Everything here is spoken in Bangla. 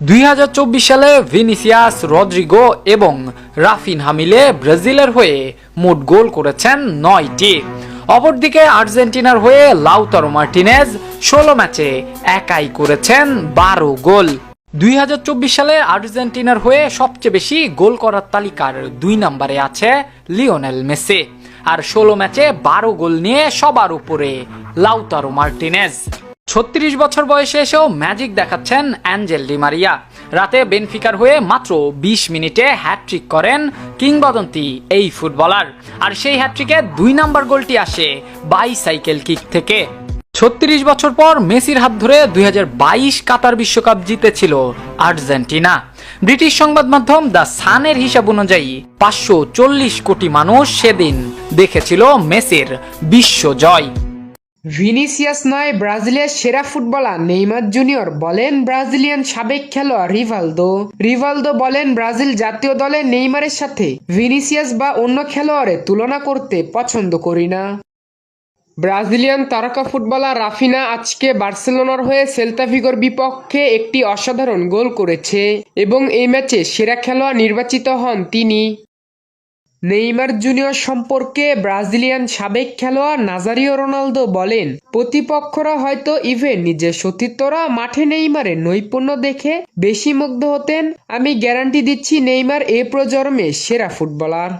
দুই হাজার চব্বিশ সালে ভিনিসিয়াস রদ্রিগো এবং রাফিনহা মিলে ব্রাজিলের হয়ে মোট গোল করেছেন নয়টি। অপরদিকে আর্জেন্টিনার হয়ে লাউতারো মার্টিনেজ ষোলো ম্যাচে একাই করেছেন বারো গোল। দুই হাজার চব্বিশ সালে আর্জেন্টিনার হয়ে সবচেয়ে বেশি গোল করার তালিকার দুই নম্বরে আছে লিওনেল মেসি। আর ষোলো ম্যাচে বারো গোল নিয়ে সবার উপরে লাউতারো মার্টিনেজ। ছত্রিশ বছর বয়সে এসেও ম্যাজিক দেখাচ্ছেন অ্যাঞ্জেল ডিমারিয়া রাতে বেনফিকার হয়ে মাত্র ২০ মিনিটে হ্যাটট্রিক করেন কিংবদন্তি এই ফুটবলার। আর সেই হ্যাটট্রিকে দুই নাম্বার গোলটি আসে বাইসাইকেল কিক থেকে। ছত্রিশ বছর পর মেসির হাত ধরে দুই হাজার বাইশ কাতার বিশ্বকাপ জিতেছিল আর্জেন্টিনা। ব্রিটিশ সংবাদ মাধ্যম দ্য সানের হিসাব অনুযায়ী পাঁচশো চল্লিশ কোটি মানুষ সেদিন দেখেছিল মেসির বিশ্ব জয় ভিনিসিয়াস নয় ব্রাজিলের সেরা ফুটবলার নেইমার জুনিয়র বলেন ব্রাজিলিয়ান সাবেক খেলোয়াড় রিভালদো। রিভালদো বলেন ব্রাজিল জাতীয় দলে নেইমারের সাথে ভিনিসিয়াস বা অন্য খেলোয়াড়ের তুলনা করতে পছন্দ করি না। ব্রাজিলিয়ান তারকা ফুটবলার রাফিনা আজকে বার্সেলোনার হয়ে সেল্তাভিগোর বিপক্ষে একটি অসাধারণ গোল করেছে এবং এই ম্যাচে সেরা খেলোয়াড় নির্বাচিত হন তিনি। নেইমার জুনিয়র সম্পর্কে ব্রাজিলিয়ান সাবেক খেলোয়াড় নাজারিও রোনালদো বলেন, প্রতিপক্ষরা হয়তো ইভেন নিজের সতীর্থরা মাঠে নেইমারের নৈপুণ্য দেখে বেশি মুগ্ধ হতেন। আমি গ্যারান্টি দিচ্ছি নেইমার এ প্রজন্মে সেরা ফুটবলার।